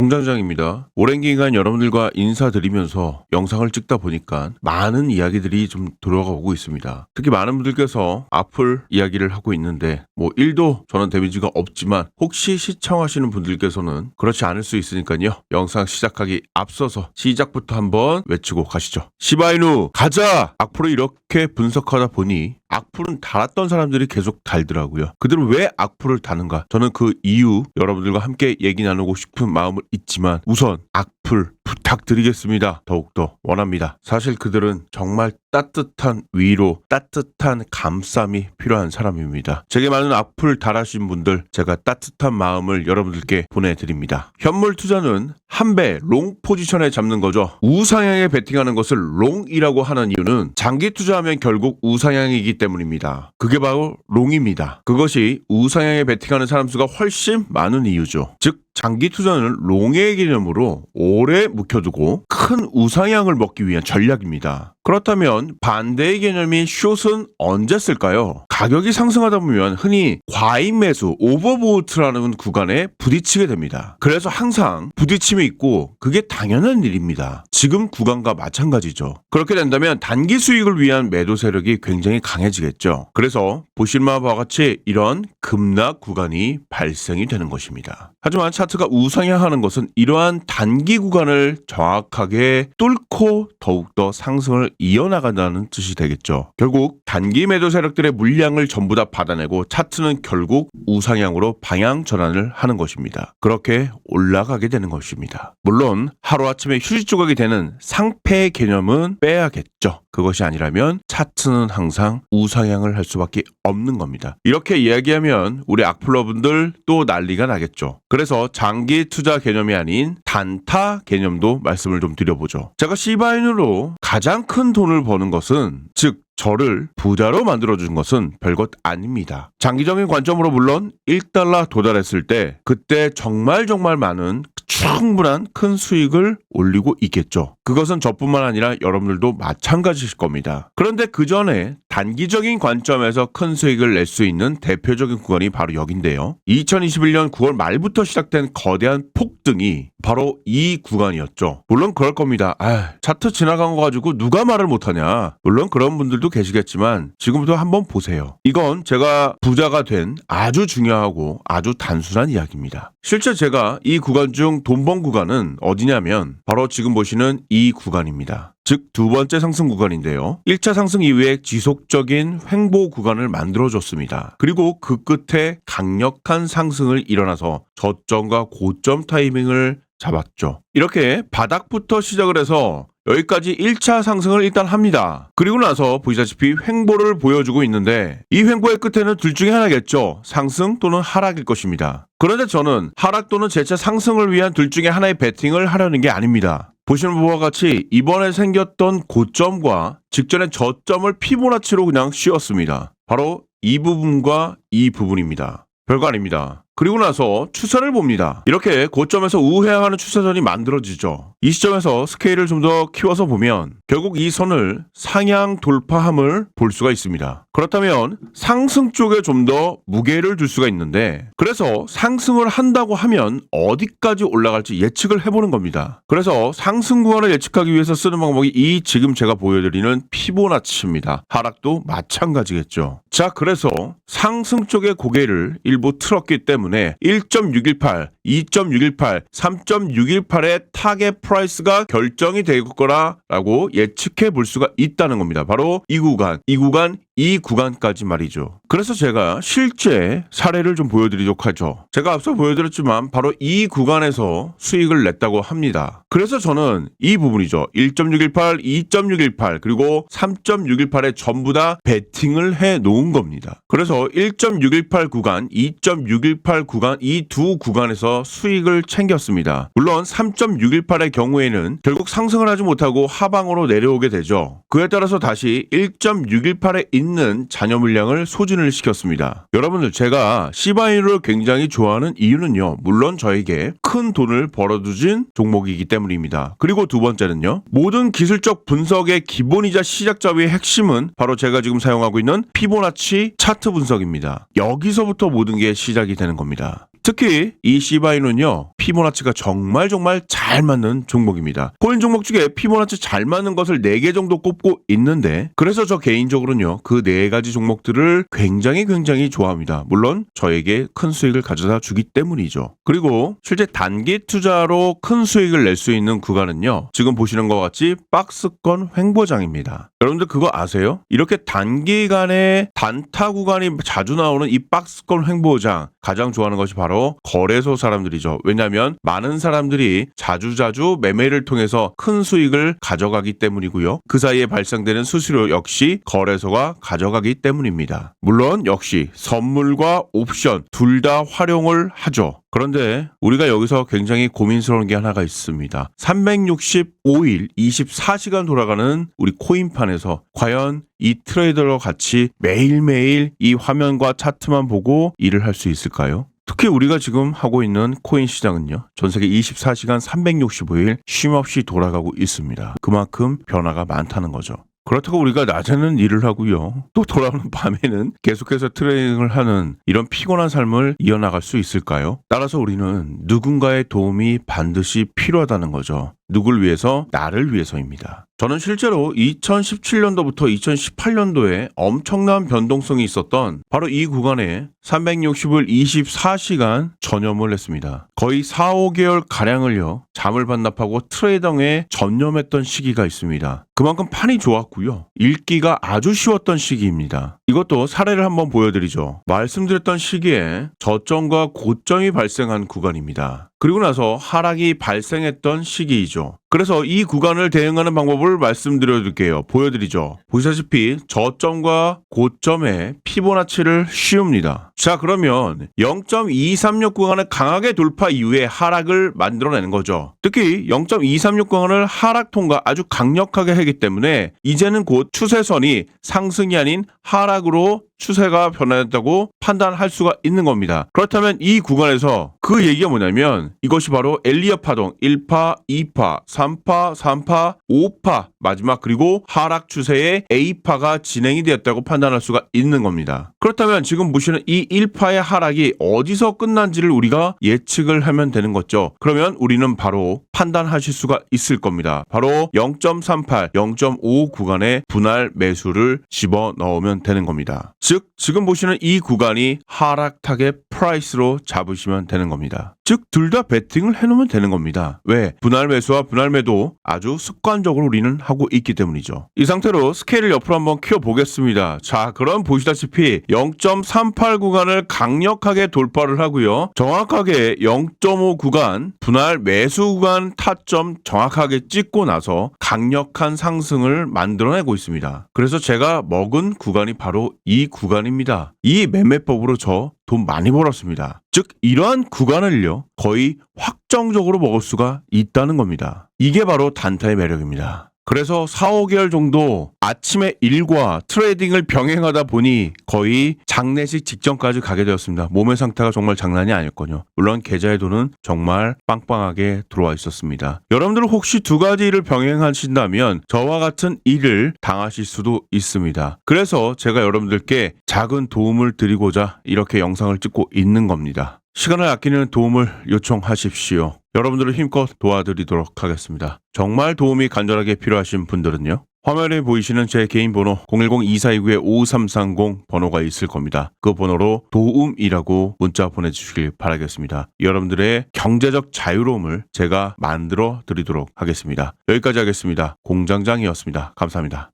공장장입니다. 오랜 기간 여러분들과 인사드리면서 영상을 찍다 보니까 많은 이야기들이 좀 들어가 오고 있습니다. 특히 많은 분들께서 앞을 이야기를 하고 있는데 뭐 1도 저는 데미지가 없지만 혹시 시청하시는 분들께서는 그렇지 않을 수 있으니까요. 영상 시작하기 앞서서 시작부터 한번 외치고 가시죠. 시바이누 가자! 앞으로 이렇게 분석하다 보니 악플은 달았던 사람들이 계속 달더라고요. 그들은 왜 악플을 다는가? 저는 그 이유 여러분들과 함께 얘기 나누고 싶은 마음을 있지만 우선 악플 부탁드리겠습니다. 더욱더 원합니다. 사실 그들은 정말 따뜻한 위로, 따뜻한 감쌈이 필요한 사람입니다. 제게 많은 악플 달하신 분들 제가 따뜻한 마음을 여러분들께 보내드립니다. 현물 투자는 한 배 롱 포지션에 잡는 거죠. 우상향에 베팅하는 것을 롱이라고 하는 이유는 장기 투자하면 결국 우상향이기 때문입니다. 그게 바로 롱입니다. 그것이 우상향에 베팅하는 사람 수가 훨씬 많은 이유죠. 즉 장기 투자는 롱의 개념으로 오래 묵혀두고 큰 우상향을 먹기 위한 전략입니다. 그렇다면 반대의 개념이 숏은 언제 쓸까요? 가격이 상승하다 보면 흔히 과잉 매수, 오버보트라는 구간에 부딪히게 됩니다. 그래서 항상 부딪힘이 있고 그게 당연한 일입니다. 지금 구간과 마찬가지죠. 그렇게 된다면 단기 수익을 위한 매도 세력이 굉장히 강해지겠죠. 그래서 보실만 바와 같이 이런 급락 구간이 발생이 되는 것입니다. 하지만 차트가 우상향하는 것은 이러한 단기 구간을 정확하게 뚫고 더욱더 상승을 이어나간다는 뜻이 되겠죠. 결국 단기 매도 세력들의 물량을 전부 다 받아내고 차트는 결국 우상향으로 방향 전환을 하는 것입니다. 그렇게 올라가게 되는 것입니다. 물론 하루아침에 휴지 조각이 되는 상패의 개념은 빼야겠죠. 그것이 아니라면 차트는 항상 우상향을 할 수밖에 없는 겁니다. 이렇게 이야기하면 우리 악플러분들 또 난리가 나겠죠. 그래서 장기 투자 개념이 아닌 단타 개념도 말씀을 좀 드려보죠. 제가 시바인으로 가장 큰 돈을 버는 것은 즉 저를 부자로 만들어 준 것은 별것 아닙니다. 장기적인 관점으로 물론 1달러 도달했을 때 그때 정말 정말 많은 충분한 큰 수익을 올리고 있겠죠. 그것은 저뿐만 아니라 여러분들도 마찬가지일 겁니다. 그런데 그 전에 단기적인 관점에서 큰 수익을 낼 수 있는 대표적인 구간이 바로 여긴데요. 2021년 9월 말부터 시작된 거대한 폭 등이 바로 이 구간이었죠. 물론 그럴 겁니다. 아, 차트 지나간 거 가지고 누가 말을 못하냐. 물론 그런 분들도 계시겠지만 지금부터 한번 보세요. 이건 제가 부자가 된 아주 중요하고 아주 단순한 이야기입니다. 실제 제가 이 구간 중 돈 번 구간은 어디냐면 바로 지금 보시는 이 구간입니다. 즉 두 번째 상승 구간인데요. 1차 상승 이후에 지속적인 횡보 구간을 만들어줬습니다. 그리고 그 끝에 강력한 상승을 일어나서 저점과 고점 타이밍을 잡았죠. 이렇게 바닥부터 시작을 해서 여기까지 1차 상승을 일단 합니다. 그리고 나서 보시다시피 횡보를 보여주고 있는데 이 횡보의 끝에는 둘 중에 하나겠죠. 상승 또는 하락일 것입니다. 그런데 저는 하락 또는 재차 상승을 위한 둘 중에 하나의 베팅을 하려는 게 아닙니다. 보시는 바와 같이 이번에 생겼던 고점과 직전의 저점을 피보나치로 그냥 씌웠습니다. 바로 이 부분과 이 부분입니다. 별거 아닙니다. 그리고 나서 추세를 봅니다. 이렇게 고점에서 우회하는 추세선이 만들어지죠. 이 시점에서 스케일을 좀 더 키워서 보면 결국 이 선을 상향 돌파함을 볼 수가 있습니다. 그렇다면 상승 쪽에 좀 더 무게를 둘 수가 있는데 그래서 상승을 한다고 하면 어디까지 올라갈지 예측을 해보는 겁니다. 그래서 상승 구간을 예측하기 위해서 쓰는 방법이 이 지금 제가 보여드리는 피보나치입니다. 하락도 마찬가지겠죠. 자, 그래서 상승 쪽의 고개를 일부 틀었기 때문에 1.618, 2.618, 3.618의 타겟 프라이스가 결정이 될 거라라고 예측해 볼 수가 있다는 겁니다. 바로 이 구간, 이 구간, 이 구간까지 말이죠. 그래서 제가 실제 사례를 좀 보여드리도록 하죠. 제가 앞서 보여드렸지만 바로 이 구간에서 수익을 냈다고 합니다. 그래서 저는 이 부분이죠. 1.618, 2.618 그리고 3.618에 전부 다 베팅을 해 놓은 겁니다. 그래서 1.618 구간, 2.618 구간 이 두 구간에서 수익을 챙겼습니다. 물론 3.618의 경우에는 결국 상승을 하지 못하고 하방으로 내려오게 되죠. 그에 따라서 다시 1.618에 있는 잔여 물량을 소진을 시켰습니다. 여러분들 제가 시바이누를 굉장히 좋아하는 이유는요. 물론 저에게 큰 돈을 벌어두진 종목이기 때문입니다. 그리고 두 번째는요. 모든 기술적 분석의 기본이자 시작점의 핵심은 바로 제가 지금 사용하고 있는 피보나치 차트 분석입니다. 여기서부터 모든 게 시작이 되는 겁니다. 특히 이 시바이는요 피보나치가 정말 정말 잘 맞는 종목입니다. 코인 종목 중에 피보나치 잘 맞는 것을 4개 정도 꼽고 있는데 그래서 저 개인적으로는요. 그네 가지 종목들을 굉장히 굉장히 좋아합니다. 물론 저에게 큰 수익을 가져다 주기 때문이죠. 그리고 실제 단기 투자로 큰 수익을 낼 수 있는 구간은요. 지금 보시는 것 같이 박스권 횡보장입니다. 여러분들 그거 아세요? 이렇게 단기간에 단타 구간이 자주 나오는 이 박스권 횡보장 가장 좋아하는 것이 바로 거래소 사람들이죠. 왜냐하면 많은 사람들이 자주자주 매매를 통해서 큰 수익을 가져가기 때문이고요. 그 사이에 발생되는 수수료 역시 거래소가 가져가기 때문입니다. 물론 역시 선물과 옵션 둘 다 활용을 하죠. 그런데 우리가 여기서 굉장히 고민스러운 게 하나가 있습니다. 365일 24시간 돌아가는 우리 코인판에서 과연 이 트레이더와 같이 매일매일 이 화면과 차트만 보고 일을 할 수 있을까요? 특히 우리가 지금 하고 있는 코인 시장은요. 전 세계 24시간 365일 쉼없이 돌아가고 있습니다. 그만큼 변화가 많다는 거죠. 그렇다고 우리가 낮에는 일을 하고요. 또 돌아오는 밤에는 계속해서 트레이닝을 하는 이런 피곤한 삶을 이어나갈 수 있을까요? 따라서 우리는 누군가의 도움이 반드시 필요하다는 거죠. 누굴 위해서? 나를 위해서입니다. 저는 실제로 2017년도부터 2018년도에 엄청난 변동성이 있었던 바로 이 구간에 360을 24시간 전념을 했습니다. 거의 4, 5개월 가량을요. 잠을 반납하고 트레이딩에 전념했던 시기가 있습니다. 그만큼 판이 좋았고요. 읽기가 아주 쉬웠던 시기입니다. 이것도 사례를 한번 보여드리죠. 말씀드렸던 시기에 저점과 고점이 발생한 구간입니다. 그리고 나서 하락이 발생했던 시기이죠. 그래서 이 구간을 대응하는 방법을 말씀드려 드릴게요. 보여드리죠. 보시다시피 저점과 고점의 피보나치를 씌웁니다. 자, 그러면 0.236 구간을 강하게 돌파 이후에 하락을 만들어내는 거죠. 특히 0.236 구간을 하락 통과 아주 강력하게 하기 때문에 이제는 곧 추세선이 상승이 아닌 하락으로 추세가 변화했다고 판단할 수가 있는 겁니다. 그렇다면 이 구간에서 그 얘기가 뭐냐면 이것이 바로 엘리어 파동 1파, 2파, 3파, 3파, 5파 마지막 그리고 하락 추세의 A파가 진행이 되었다고 판단할 수가 있는 겁니다. 그렇다면 지금 보시는 이 1파의 하락이 어디서 끝난지를 우리가 예측을 하면 되는 거죠. 그러면 우리는 바로 판단하실 수가 있을 겁니다. 바로 0.38, 0.5 구간의 분할 매수를 집어 넣으면 되는 겁니다. 즉 지금 보시는 이 구간이 하락 타겟 프라이스로 잡으시면 되는 겁니다. 즉 둘 다 베팅을 해놓으면 되는 겁니다. 왜? 분할 매수와 분할 매도 아주 습관적으로 우리는 하고 있기 때문이죠. 이 상태로 스케일을 옆으로 한번 키워 보겠습니다. 자, 그럼 보시다시피 0.38 구간을 강력하게 돌파를 하고요. 정확하게 0.5 구간 분할 매수 구간 타점 정확하게 찍고 나서 강력한 상승을 만들어내고 있습니다. 그래서 제가 먹은 구간이 바로 이 구간입니다. 이 매매법으로 저 돈 많이 벌었습니다. 즉 이러한 구간을요 거의 확정적으로 먹을 수가 있다는 겁니다. 이게 바로 단타의 매력입니다. 그래서 4, 5개월 정도 아침에 일과 트레이딩을 병행하다 보니 거의 장례식 직전까지 가게 되었습니다. 몸의 상태가 정말 장난이 아니었거든요. 물론 계좌의 돈은 정말 빵빵하게 들어와 있었습니다. 여러분들 혹시 두 가지 일을 병행하신다면 저와 같은 일을 당하실 수도 있습니다. 그래서 제가 여러분들께 작은 도움을 드리고자 이렇게 영상을 찍고 있는 겁니다. 시간을 아끼는 도움을 요청하십시오. 여러분들을 힘껏 도와드리도록 하겠습니다. 정말 도움이 간절하게 필요하신 분들은요. 화면에 보이시는 제 개인 번호 010-2429-5330 번호가 있을 겁니다. 그 번호로 도움이라고 문자 보내주시길 바라겠습니다. 여러분들의 경제적 자유로움을 제가 만들어 드리도록 하겠습니다. 여기까지 하겠습니다. 공장장이었습니다. 감사합니다.